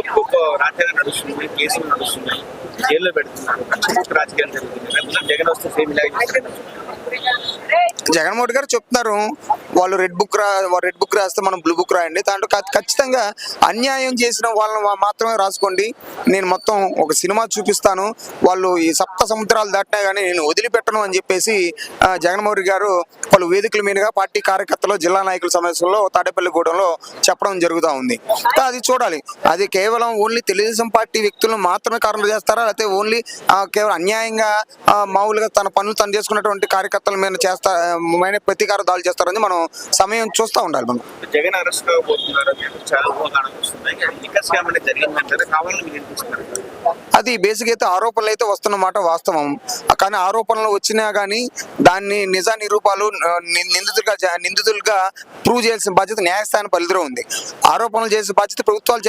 ఎక్కువ రాజ్యాంగం నడుస్తుంది కేసులు నడుస్తున్నాయి జైల్లో పెడుతున్నారు పచ్చిపూట రాజకీయాలు జరుగుతున్నాయి జగన్ వస్తే సేమ్ ఇలాగే జగన్మోహన్ గారు చెప్తున్నారు వాళ్ళు రెడ్ బుక్ రా రెడ్ బుక్ రాస్తే మనం బ్లూ బుక్ రాయండి. దాంట్లో ఖచ్చితంగా అన్యాయం చేసిన వాళ్ళని మాత్రమే రాసుకోండి. నేను మొత్తం ఒక సినిమా చూపిస్తాను. వాళ్ళు ఈ సప్త సముద్రాలు దాటినా కానీ నేను వదిలిపెట్టను అని చెప్పేసి జగన్మోహన్ గారు పలు వేదికల మీదుగా పార్టీ కార్యకర్తలు జిల్లా నాయకుల సమావేశంలో తాడేపల్లిగూడెంలో చెప్పడం జరుగుతూ ఉంది. అది చూడాలి. అది కేవలం ఓన్లీ తెలుగుదేశం పార్టీ వ్యక్తులను మాత్రమే కారణం చేస్తారా? లేకపోతే ఓన్లీ కేవలం అన్యాయంగా మామూలుగా తన పనులు తను చేసుకున్నటువంటి కార్యకర్తల మీద చేస్తా మీద ప్రతీకార దాడులు చేస్తారని మనం సమయం చూస్తూ ఉండాలి మనం. జగన్ అరెస్ట్ కాబోతున్నారు చాలా అది బేసిక్ అయితే ఆరోపణలు అయితే వస్తున్నమాట వాస్తవం. కానీ ఆరోపణలు వచ్చినా కానీ దాన్ని నిజ నిరూపాలు నిందితులుగా నిందితులుగా ప్రూవ్ చేయాల్సిన బాధ్యత న్యాయస్థానం పరిధిలో ఉంది. ఆరోపణలు చేసే బాధ్యత ప్రభుత్వాలు